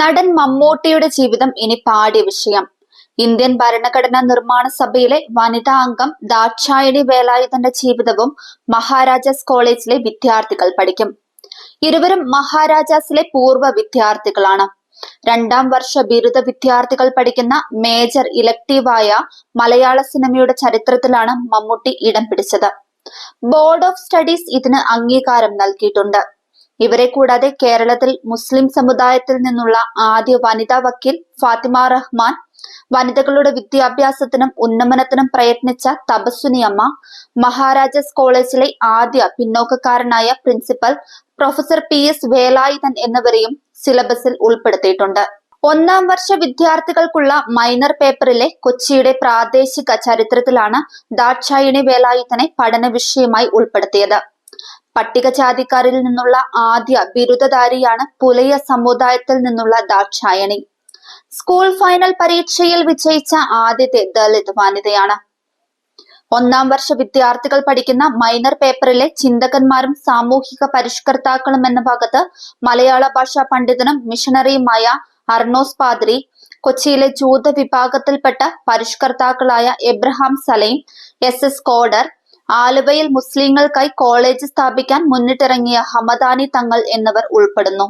നടൻ മമ്മൂട്ടിയുടെ ജീവിതം ഇനി പാഠ്യ വിഷയം. ഇന്ത്യൻ ഭരണഘടനാ നിർമ്മാണ സഭയിലെ വനിതാ അംഗം ദാക്ഷായണി വേലായുധന്റെ ജീവിതവും മഹാരാജാസ് കോളേജിലെ വിദ്യാർത്ഥികൾ പഠിക്കും. ഇരുവരും മഹാരാജാസിലെ പൂർവ വിദ്യാർത്ഥികളാണ്. രണ്ടാം വർഷ ബിരുദ വിദ്യാർത്ഥികൾ പഠിക്കുന്ന മേജർ ഇലക്ടീവായ മലയാള സിനിമയുടെ ചരിത്രത്തിലാണ് മമ്മൂട്ടി ഇടം പിടിച്ചത്. ബോർഡ് ഓഫ് സ്റ്റഡീസ് ഇതിന് അംഗീകാരം നൽകിയിട്ടുണ്ട്. ഇവരെ കൂടാതെ കേരളത്തിൽ മുസ്ലിം സമുദായത്തിൽ നിന്നുള്ള ആദ്യ വനിതാ വക്കീൽ ഫാത്തിമ റഹ്മാൻ വനിതകളുടെ വിദ്യാഭ്യാസത്തിനും ഉന്നമനത്തിനും പ്രയത്നിച്ച തപസ്വിനിയമ്മ മഹാരാജാസ് കോളേജിലെ ആദ്യ പിന്നോക്കക്കാരനായ principal professor P S Velayudhan എന്നിവരെയും സിലബസിൽ ഉൾപ്പെടുത്തിയിട്ടുണ്ട്. ഒന്നാം വർഷ വിദ്യാർത്ഥികൾക്കുള്ള മൈനർ പേപ്പറിലെ കൊച്ചിയുടെ പ്രാദേശിക ചരിത്രത്തിലാണ് ദാക്ഷായണി വേലായുധനെ പഠന വിഷയമായി ഉൾപ്പെടുത്തിയത്. പട്ടികജാതിക്കാരിൽ നിന്നുള്ള ആദ്യ ബിരുദധാരിയാണ് പുലയ സമുദായത്തിൽ നിന്നുള്ള ദാക്ഷായണി. സ്കൂൾ ഫൈനൽ പരീക്ഷയിൽ വിജയിച്ച ആദ്യത്തെ ദളിത് വനിതയാണ് ഒന്നാം വർഷ വിദ്യാർത്ഥികൾ പഠിക്കുന്ന മൈനർ പേപ്പറിലെ ചിന്തകന്മാരും സാമൂഹിക പരിഷ്കർത്താക്കളും എന്ന ഭാഗത്ത് മലയാള ഭാഷാ പണ്ഡിതനും മിഷണറിയുമായ അർണോസ് പാദ്രി കൊച്ചിയിലെ ജൂത വിഭാഗത്തിൽപ്പെട്ട പരിഷ്കർത്താക്കളായ Abraham Salem S. S. Koder ആലുവയിൽ മുസ്ലിങ്ങൾക്കായി കോളേജ് സ്ഥാപിക്കാൻ മുന്നിട്ടിറങ്ങിയ ഹമദാനി തങ്ങൾ എന്നിവർ ഉൾപ്പെടുന്നു.